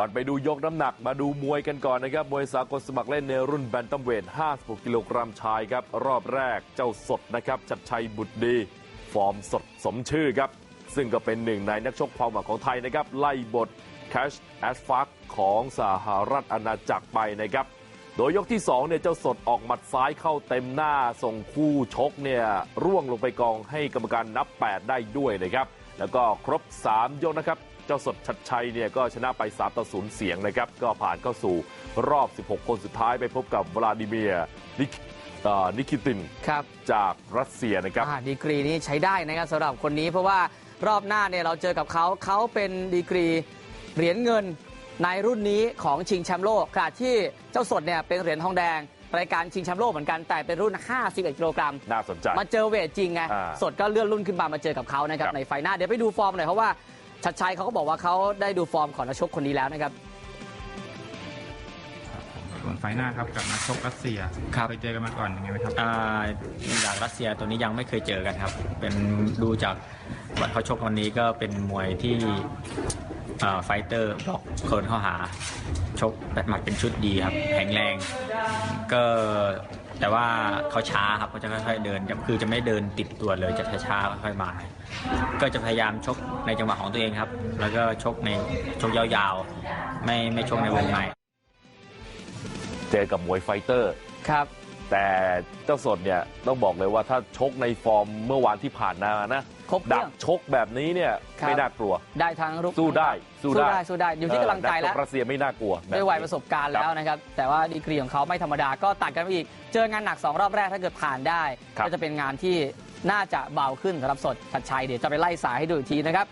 ก่อนไปดูยกน้ำหนักมาดูมวยกันก่อนนะครับ มวยสากลสมัครเล่นในรุ่นแบนตัมเวท 56 กิโลกรัมชายครับ รอบแรกเจ้าสดนะครับชัดชัยบุตรดี ฟอร์มสดสมชื่อครับ ซึ่งก็เป็นหนึ่งในนักชกความหวังของไทยนะครับ ไล่บทแคชแอสฟักของสหรัฐอาณาจักรไปนะครับ โดยยกที่2เนี่ยเจ้าสดออกหมัดซ้ายเข้าเต็มหน้าส่งคู่ชกเนี่ยร่วงลงไปกองให้กรรมการนับ 8 ได้ด้วยนะครับแล้วก็ครบ 3 ยกนะครับ เจ้าสดชัดชัยเนี่ยก็ชนะไป3ต่อ0เสียงนะครับ ก็ผ่านเข้าสู่รอบ 16 คนสุดท้ายไปพบกับวลาดิเมียร์นิกเอ่อนิคิตินครับจากรัสเซียนะครับอ่าดีกรีนี้ใช้ได้นะครับสำหรับคนนี้เพราะว่ารอบหน้าเนี่ยเราเจอกับเขาเขาเป็นดีกรีเหรียญเงินในรุ่นนี้ของชิงแชมป์โลกขณะที่เจ้าสดเนี่ยเป็นเหรียญทองแดงรายการชิงแชมป์โลกเหมือนกันแต่เป็นรุ่น 51กิโลกรัมน่าสนใจ มาเจอเวทจริงไงอ่าสดก็เลื่อนรุ่นขึ้นมามาเจอกับเขานะครับครับ ในไฟหน้า เดี๋ยวไปดูฟอร์มหน่อยเพราะว่า ชัดชัยเขาก็บอกว่าเขาได้ดูฟอร์มของนักชกคนนี้แล้วนะครับส่วนไฟล์หน้าครับกับนักชกรัสเซียครับเคยเจอกันมาก่อนยังไงไหมครับอ่าจากรัสเซียตัวนี้ยังไม่เคยเจอกันครับ เป็นดูจากวันเขาชกวันนี้ก็เป็นมวยที่อ่าไฟเตอร์บล็อกเคินเข้าหา ชกแบบหมัดเป็นชุดดีครับแข็งแรง ก็ แต่ว่าเขาช้าครับเขาจะค่อยๆเดินคือจะไม่เดินติดตัวเลยจะช้าๆค่อยมา ก็จะพยายามชกในจังหวะของตัวเองครับ แล้วก็ชกในชกยาวๆ ไม่ไม่ชกในวงในเจอกับมวยไฟเตอร์ครับ แต่เจ้าสดเนี่ยต้องบอกเลยว่าถ้าชกในฟอร์มเมื่อวานที่ผ่านมานะครบเครื่ดัอกงชกแบบนี้เนี่ยครับไม่น่ากลัว ได้ทั้งรุกสู้ได้สู้สู้ได้ได้สู้ได้อยู่ที่กำลังใจเออแล้วนักชกรัสเซียไม่น่ากลัวแบบด้วยวัยนี้ประสบการณ์แล้วนะครับแต่ว่าดีกรีของเขาไม่ธรรมดาก็ตัดกันไปอีก เจองานหนัก 2 รอบแรกถ้าเกิดผ่านได้ครับก็จะเป็นงานที่น่าจะเบาขึ้นสำหรับสดชัดชัยเดี๋ยวจะไปไล่สายให้ดูอีกทีนะครับ